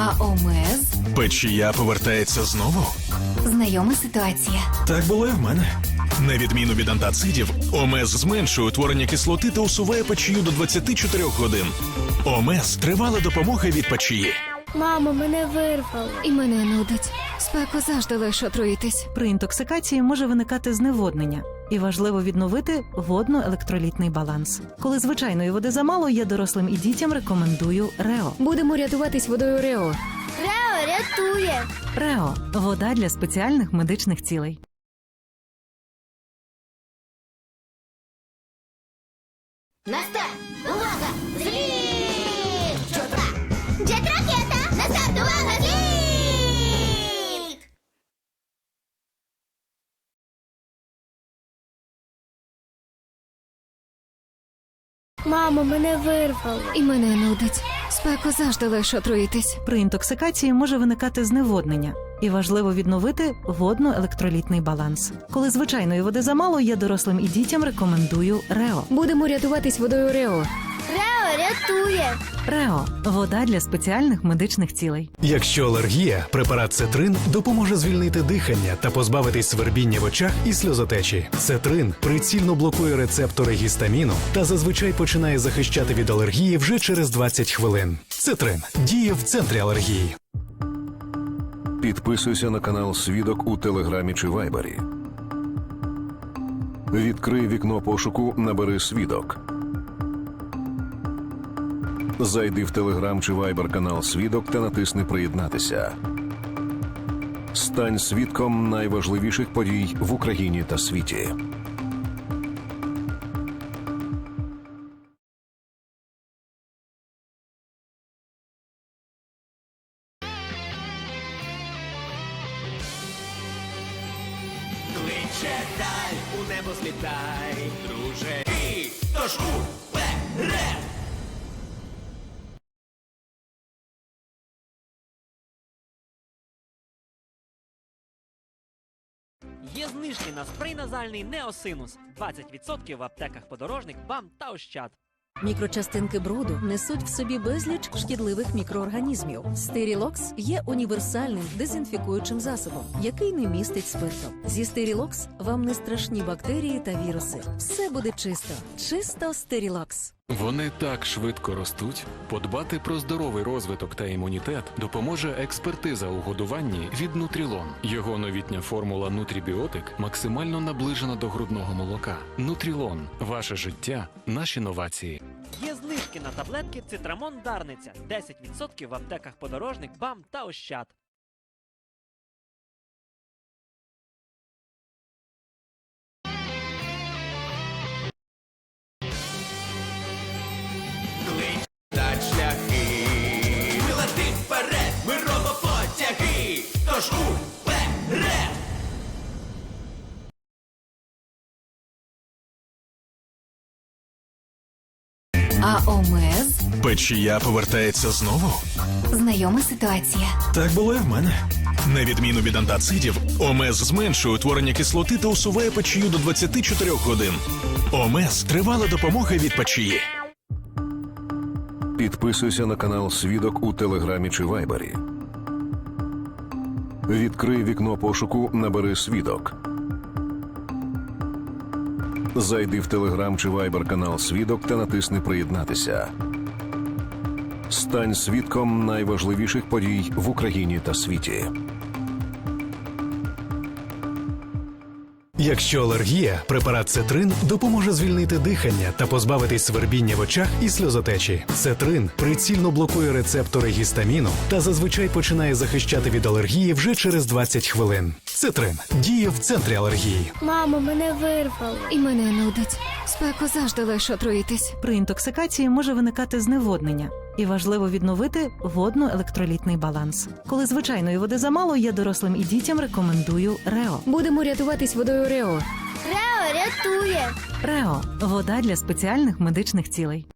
А ОМЕЗ Печія повертається знову? знайома ситуація. Так було і в мене. На відміну від антацидів, ОМЕЗ зменшує утворення кислоти та усуває печію до 24 годин. ОМЕЗ тривала допомога від печії. Мамо, мене вирвало. І мене нудить. Спеку завжди легше отруїтись. При інтоксикації може виникати зневоднення, і важливо відновити водно-електролітний баланс. Коли звичайної води замало, я дорослим і дітям рекомендую Рео. Будемо рятуватись водою Рео. Рео рятує. Рео вода для спеціальних медичних цілей. Наста! Мамо, мене вирвало. І мене нудить. Спеку завжди легше отруїтись. При інтоксикації може виникати зневоднення, і важливо відновити водно-електролітний баланс. Коли звичайної води замало, я дорослим і дітям рекомендую Рео. Будемо рятуватись водою Рео. Рео рятує. Рео вода для спеціальних медичних цілей. Якщо алергія, препарат Цетрин допоможе звільнити дихання та позбавитись свербіння в очах і сльозотечі. Цетрин прицільно блокує рецептори гістаміну та зазвичай починає захищати від алергії вже через 20 хвилин. Цетрин діє в центрі алергії. Підписуйся на канал Свідок у Телеграмі чи Вайбері. Відкрий вікно пошуку, набери свідок. Зайди в Телеграм чи Вайбер канал Свідок та натисни Приєднатися. Стань свідком найважливіших подій в Україні та світі. Є знижки на спрей назальний Неосинус. 20% в аптеках подорожник, бам та ощад. Мікрочастинки бруду несуть в собі безліч шкідливих мікроорганізмів. Стерілокс є універсальним дезінфікуючим засобом, який не містить спирту. Зі Стерілокс вам не страшні бактерії та віруси. Все буде чисто. Чисто Стерілокс. Вони так швидко ростуть. Подбати про здоровий розвиток та імунітет допоможе експертиза у годуванні від Нутрілон. Його новітня формула Нутрібіотик максимально наближена до грудного молока. Нутрілон ваше життя, наші новації. Є знижки на таблетки Цитрамон Дарниця. 10% в аптеках подорожник, бам та ощад. А ОМЕЗ Печія повертається знову? знайома ситуація. Так було і в мене. На відміну від антацидів, ОМЕЗ зменшує утворення кислоти та усуває печію до 24 годин. ОМЕЗ тривала допомога від печії. Підписуйся на канал Свідок у Телеграмі чи Вайбері. Відкрий вікно пошуку, набери свідок. Зайди в Телеграм чи Вайбер канал Свідок та натисни Приєднатися. Стань свідком найважливіших подій в Україні та світі. Якщо алергія, препарат Цетрин допоможе звільнити дихання та позбавитись свербіння в очах і сльозотечі. Цетрин прицільно блокує рецептори гістаміну та зазвичай починає захищати від алергії вже через 20 хвилин. Цетрин діє в центрі алергії. Мамо, мене вирвало. І мене нудить. Спеку завжди легше отруїтись. При інтоксикації може виникати зневоднення, і важливо відновити водно-електролітний баланс. Коли звичайної води замало, я дорослим і дітям рекомендую Рео. Будемо рятуватись водою Рео. Рео рятує. Рео вода для спеціальних медичних цілей.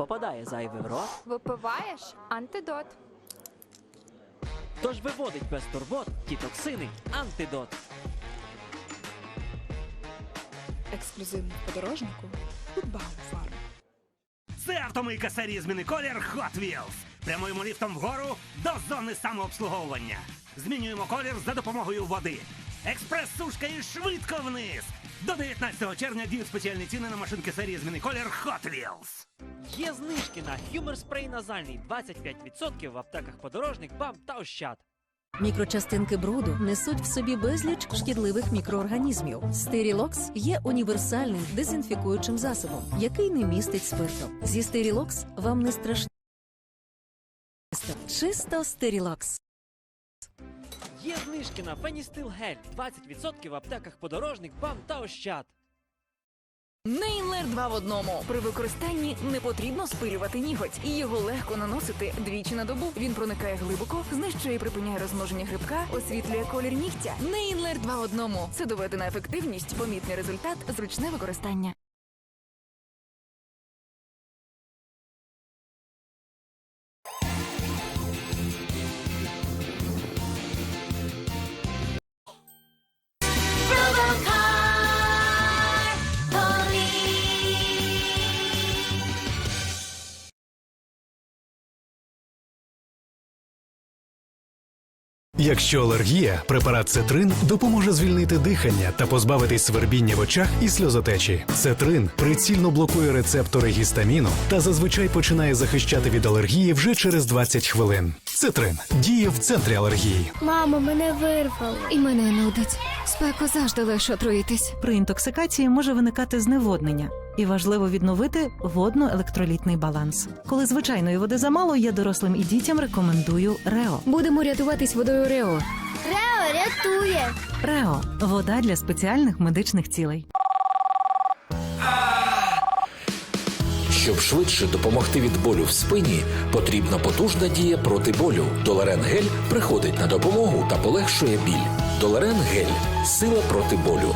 Попадає зайвий в рот, Випиваєш антидот. тож виводить без турбот ті токсини, антидот. Ексклюзивно в подорожнику від Баумфарм. Це автомийка серії зміни колір Hot Wheels. Прямуємо ліфтом вгору до зони самообслуговування. Змінюємо колір за допомогою води. Експрес-сушка і швидко вниз. До 19 червня діють спеціальні ціни на машинки серії зміни колір Hot Wheels. Є знижки на Humor спрей назальний 25% в аптеках подорожник, бам та ощад. Мікрочастинки бруду несуть в собі безліч шкідливих мікроорганізмів. Стерілокс є універсальним дезінфікуючим засобом, який не містить спирту. Зі стерілокс вам не страшно. Чисто стерілокс. Є знижки на Феністил Гель 20% в аптеках подорожник, бам та ощад. Нейнлер 2 в одному. При використанні не потрібно спилювати ніготь, і його легко наносити двічі на добу. Він проникає глибоко, знищує і припиняє розмноження грибка, освітлює колір нігтя. Нейнлер 2 в одному. Це доведена ефективність, помітний результат, зручне використання. Якщо алергія, препарат Цетрин допоможе звільнити дихання та позбавитись свербіння в очах і сльозотечі. Цетрин прицільно блокує рецептори гістаміну та зазвичай починає захищати від алергії вже через 20 хвилин. Цетрин діє в центрі алергії. Мамо, мене вирвало. І мене нудить. Спеку завжди легше отруїтись. При інтоксикації може виникати зневоднення, і важливо відновити водно-електролітний баланс. Коли звичайної води замало, я дорослим і дітям рекомендую Рео. Будемо рятуватись водою Рео. Рео рятує. Рео вода для спеціальних медичних цілей. Щоб швидше допомогти від болю в спині, потрібна потужна дія проти болю. Доларен гель приходить на допомогу та полегшує біль. Доларен гель сила проти болю.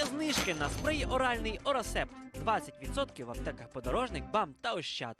Є знижки на спрей оральний Орасепт 20% в аптеках подорожник, бам та ощад.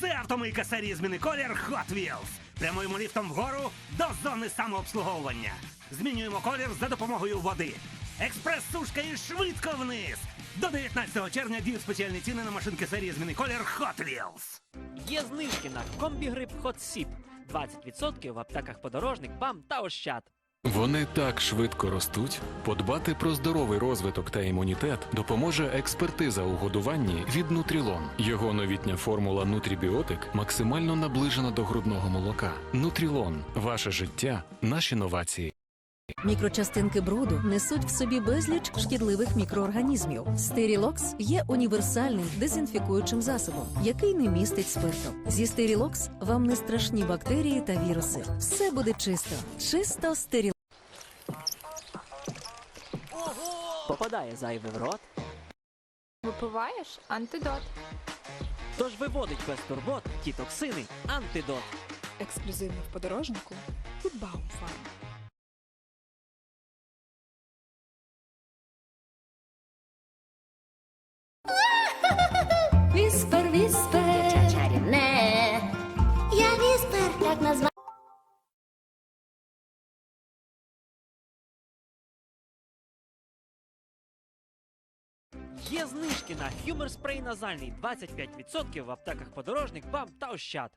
Це автомийка серії зміни колір Hot Wheels. Прямуємо ліфтом вгору до зони самообслуговування. Змінюємо колір за допомогою води. Експрес-сушка і швидко вниз. До 19 червня діють спеціальні ціни на машинки серії зміни колір Hot Wheels. Є знижки на комбігрип Hot Sip 20% в аптеках подорожник, бам та ощад. Вони так швидко ростуть. Подбати про здоровий розвиток та імунітет допоможе експертиза у годуванні від Нутрілон. Його новітня формула Нутрібіотик максимально наближена до грудного молока. Нутрілон ваше життя, наші новації. Мікрочастинки бруду несуть в собі безліч шкідливих мікроорганізмів. Стерілокс є універсальним дезінфікуючим засобом, який не містить спирту. Зі стерілокс вам не страшні бактерії та віруси. Все буде чисто. Чисто стерілокс. Попадає зайве в рот, Випиваєш антидот. тож виводить без турбот ті токсини, антидот. Ексклюзивно в подорожнику від Баумфарм. Віспер, віспер. Чарівне. Я віспер. Як назвати? Є знижки на Humor спрей назальний 25% в аптеках подорожник, бам та ощад.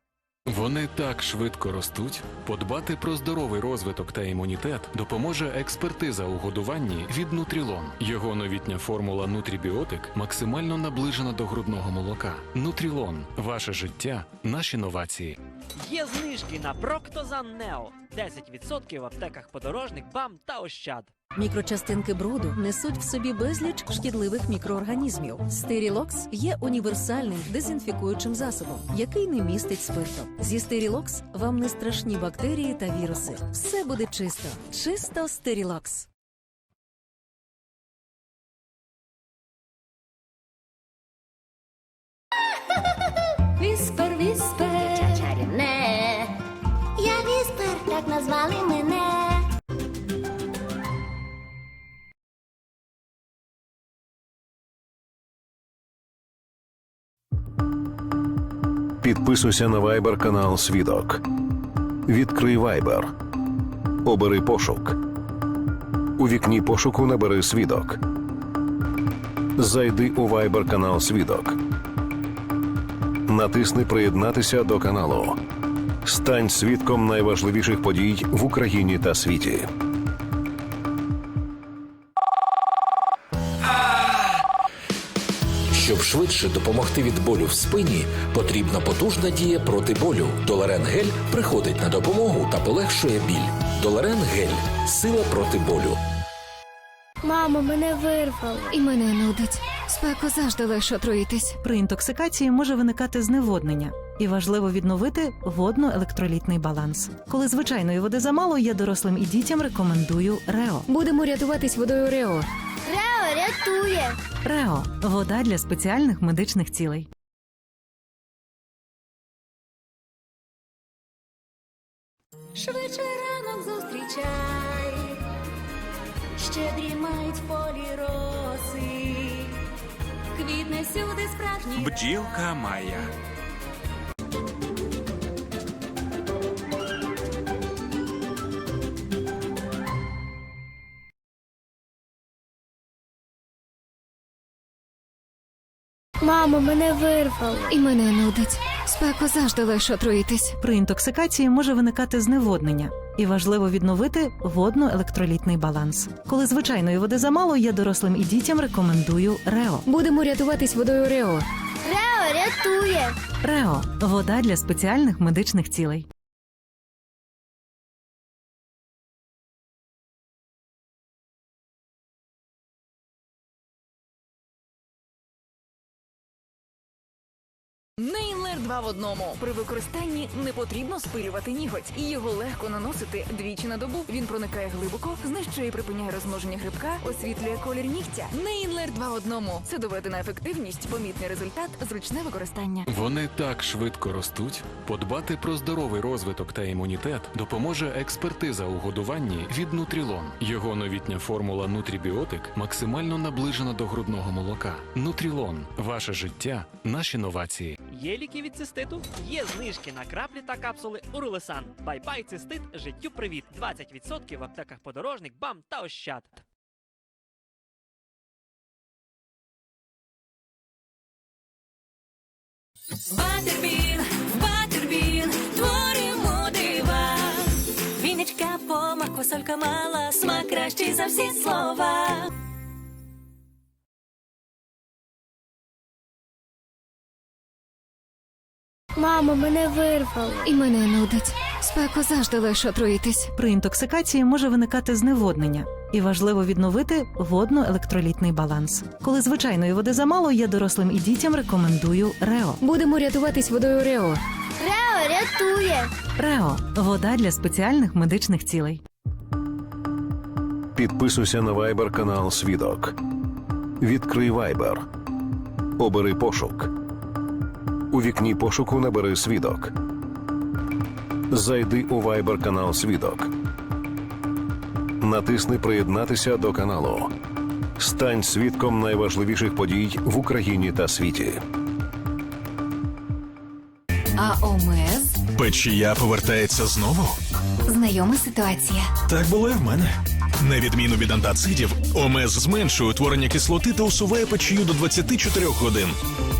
Вони так швидко ростуть. Подбати про здоровий розвиток та імунітет допоможе експертиза у годуванні від Нутрілон. Його новітня формула Нутрібіотик максимально наближена до грудного молока. Нутрілон ваше життя, наші новації. Є знижки на Проктозан Нео 10% в аптеках подорожник, бам та ощад. Мікрочастинки бруду несуть в собі безліч шкідливих мікроорганізмів. Стерілокс є універсальним дезінфікуючим засобом, який не містить спирту. Зі стерілокс вам не страшні бактерії та віруси. Все буде чисто. Чисто стерілокс. Віспер, віспер. Чарівне. так назвали мене. Підписуйся на Viber канал Свідок. Відкрий Viber. Обери пошук. У вікні пошуку набери свідок. Зайди у Viber канал Свідок. Натисни Приєднатися до каналу. Стань свідком найважливіших подій в Україні та світі. Щоб швидше допомогти від болю в спині, потрібна потужна дія проти болю. Доларен гель приходить на допомогу та полегшує біль. Доларен гель сила проти болю. Мамо, мене вирвало. І мене нудить. Спеку завжди легше отруїтись. При інтоксикації може виникати зневоднення, і важливо відновити водно-електролітний баланс. Коли звичайної води замало, я дорослим і дітям рекомендую Рео. Будемо рятуватись водою Рео. Рео рятує. Рео вода для спеціальних медичних цілей. Швидше ранок зустрічай, ще дрімають в полі роси, квітне сюди справжній Бджілка Майя. Мамо, мене вирвало. І мене нудить. Спеку завжди легше отруїтись. При інтоксикації може виникати зневоднення, і важливо відновити водно-електролітний баланс. Коли звичайної води замало, я дорослим і дітям рекомендую Рео. Будемо рятуватись водою Рео. Рео рятує. Рео вода для спеціальних медичних цілей. Нейнлер 2 в одному. При використанні не потрібно спилювати ніготь, і його легко наносити двічі на добу. Він проникає глибоко, знищує і припиняє розмноження грибка, освітлює колір нігтя. Нейнлер 2 в одному. Це доведена ефективність, помітний результат, зручне використання. Вони так швидко ростуть. Подбати про здоровий розвиток та імунітет допоможе експертиза у годуванні від Нутрілон. Його новітня формула Нутрібіотик максимально наближена до грудного молока. Нутрілон ваше життя, наші новації. Є ліки від циститу? Є знижки на краплі та капсули Урулесан. Бай-бай цистит, життю привіт. 20% в аптеках подорожник, бам та ощад. Батербін, батербін, творимо дива. Віночка, помак, квасолька мала, смак кращий за всі слова. Мамо, мене вирвало. І мене нудить. Спеку завжди легше отруїтись. При інтоксикації може виникати зневоднення, і важливо відновити водно-електролітний баланс. Коли звичайної води замало, я дорослим і дітям рекомендую Рео. Будемо рятуватись водою Рео. Рео рятує. Рео вода для спеціальних медичних цілей. Підписуйся на Viber канал Свідок. Відкрий Viber. Обери пошук. У вікні пошуку набери свідок. Зайди у Viber канал Свідок. Натисни Приєднатися до каналу. Стань свідком найважливіших подій в Україні та світі. А ОМЕЗ Печія повертається знову. знайома ситуація. Так було і в мене. На відміну від антацидів, ОМЕЗ зменшує утворення кислоти та усуває печію до 24 годин.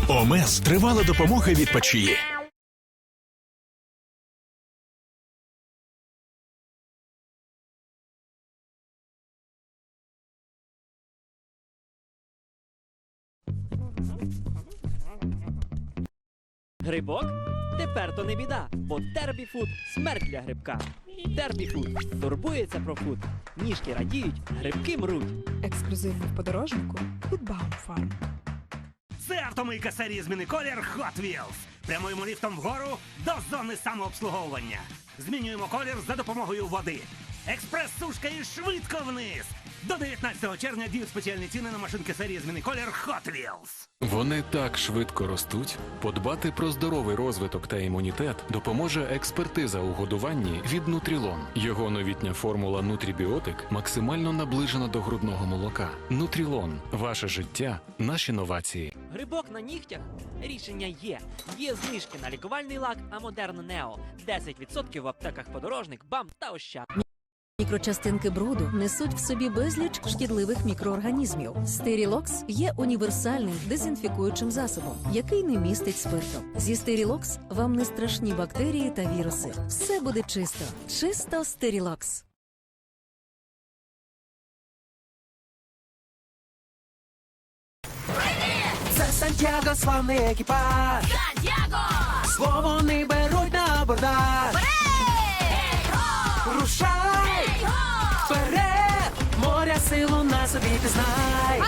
ОМЕЗ тривала допомога від печії. Грибок? Тепер то не біда, бо Тербіфуд смерть для грибка. Тербіфуд турбується про фуд. Ніжки радіють, грибки мруть. Ексклюзивно в подорожнику від Баумфарм. Це автомийка серії зміни колір Hot Wheels. Прямуємо ліфтом вгору до зони самообслуговування. Змінюємо колір за допомогою води. Експрес-сушка і швидко вниз. До 19 червня діють спеціальні ціни на машинки серії зміни колір Hot Wheels. Вони так швидко ростуть. Подбати про здоровий розвиток та імунітет допоможе експертиза у годуванні від Нутрілон. Його новітня формула Нутрібіотик максимально наближена до грудного молока. Нутрілон ваше життя, наші новації. Грибок на нігтях? Рішення є. Є знижки на лікувальний лак Амодерн Нео. 10% в аптеках подорожник, бам та ощад. Мікрочастинки бруду несуть в собі безліч шкідливих мікроорганізмів. Стерілокс є універсальним дезінфікуючим засобом, який не містить спирту. Зі Стерілокс вам не страшні бактерії та віруси. Все буде чисто. Чисто Стерілокс. Це Сантьяго, славний екіпаж. Сантьяго! Слово не беруть на бордаж. Рушай! Вперед! Моря силу на собі ти знай!